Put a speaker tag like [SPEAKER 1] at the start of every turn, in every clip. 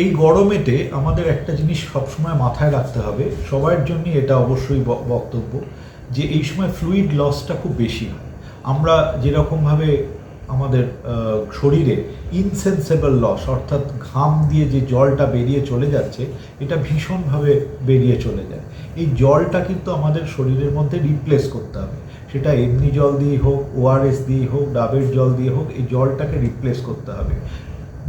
[SPEAKER 1] এই গরমেতে আমাদের একটা জিনিস সবসময় মাথায় রাখতে হবে, সবার জন্য এটা অবশ্যই বক্তব্য, যে এই সময় ফ্লুইড লসটা খুব বেশি হয়। আমরা যেরকমভাবে আমাদের শরীরে ইনসেন্সেবল লস অর্থাৎ ঘাম দিয়ে যে জলটা বেরিয়ে চলে যাচ্ছে, এটা ভীষণভাবে বেরিয়ে চলে যায়। এই জলটা কিন্তু আমাদের শরীরের মধ্যে রিপ্লেস করতে হবে। সেটা এমনি জল দিয়ে হোক ওআরএস দিয়ে হোক, ডাবের জল দিয়ে হোক, এই জলটাকে রিপ্লেস করতে হবে।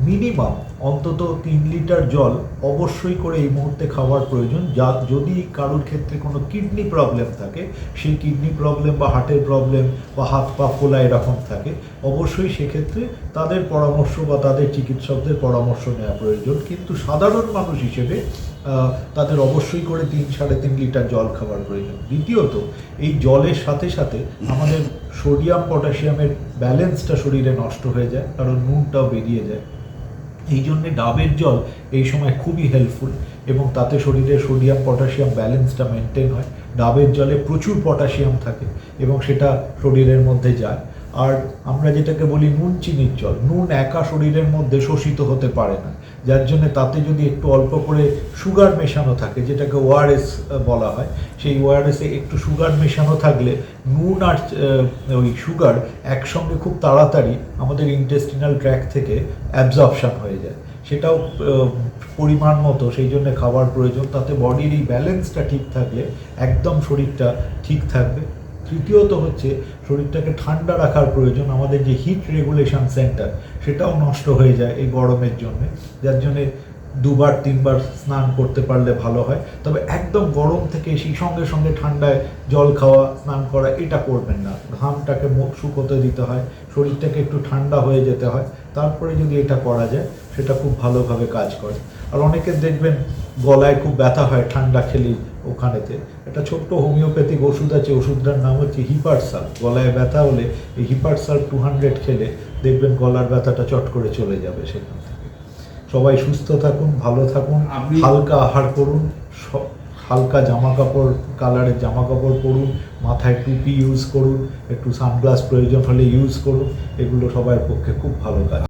[SPEAKER 1] মিনিমাম অন্তত তিন লিটার জল অবশ্যই করে এই মুহূর্তে খাওয়ার প্রয়োজন। যা যদি কারোর ক্ষেত্রে কোনো কিডনি প্রবলেম থাকে, সেই কিডনি প্রবলেম বা হার্টের প্রবলেম বা হাত পা ফোলা এরকম থাকে, অবশ্যই সেক্ষেত্রে তাদের পরামর্শ বা তাদের চিকিৎসকদের পরামর্শ নেওয়া প্রয়োজন। কিন্তু সাধারণ মানুষ হিসেবে তাদের অবশ্যই করে তিন সাড়ে তিন লিটার জল খাওয়ার প্রয়োজন। দ্বিতীয়ত, এই জলের সাথে সাথে আমাদের সোডিয়াম, পটাশিয়ামের ব্যালেন্সটা শরীরে নষ্ট হয়ে যায়, কারণ নুনটাও বেরিয়ে যায়। এই জন্যে ডাবের জল এই সময় খুবই হেল্পফুল এবং তাতে শরীরে সোডিয়াম পটাশিয়াম ব্যালেন্সটা মেনটেন হয়। ডাবের জলে প্রচুর পটাশিয়াম থাকে এবং সেটা শরীরের মধ্যে যায়। আর আমরা যেটাকে বলি নুন, চিনির জল। নুন একা শরীরের মধ্যে শোষিত হতে পারে না। যার জন্য তাতে যদি একটু অল্প করে সুগার মেশানো থাকে, যেটাকে ওআরএস বলা হয়, সেই ওআরএসে একটু সুগার মেশানো থাকলে নুন আর ওই সুগার একসঙ্গে খুব তাড়াতাড়ি আমাদের ইন্টেস্টিনাল ট্র্যাক থেকে অ্যাবজর্পশন হয়ে যায়। সেটাও পরিমাণ মতো, সেই জন্য খাবার প্রয়োজন। তাতে বডির এই ব্যালেন্সটা ঠিক থাকলে একদম শরীরটা ঠিক থাকবে। তৃতীয়ত হচ্ছে শরীরটাকে ঠান্ডা রাখার প্রয়োজন। আমাদের যে হিট রেগুলেশন সেন্টার সেটাও নষ্ট হয়ে যায় এই গরমের জন্যে। যার জন্যে দুবার, তিনবার স্নান করতে পারলে ভালো হয়। তবে একদম গরম থেকে সেই সঙ্গে সঙ্গে ঠান্ডায় জল খাওয়া, স্নান করা, এটা করবেন না। ঘামটাকে মুখ শুকোতে দিতে হয়, শরীরটাকে একটু ঠান্ডা হয়ে যেতে হয়। তারপরে যদি এটা করা যায়, সেটা খুব ভালোভাবে কাজ করে। আর অনেকে দেখবেন গলায় খুব ব্যথা হয় ঠান্ডা খেলি ওখানেতে। একটা ছোট্ট হোমিওপ্যাথিক ওষুধ আছে, ওষুধটার নাম হচ্ছে হিপারসাল। গলায় ব্যথা হলে এই হিপারসাল টু হান্ড্রেড খেলে দেখবেন গলার ব্যথাটা চট করে চলে যাবে সেখান থেকে। সবাই সুস্থ থাকুন ভালো থাকুন হালকা আহার করুন হালকা জামা কাপড় কালারের জামা কাপড় পরুন মাথায় টুপি ইউজ করুন একটু সানগ্লাস প্রয়োজন হলে ইউজ করুন এগুলো সবার পক্ষে খুব ভালো কাজ।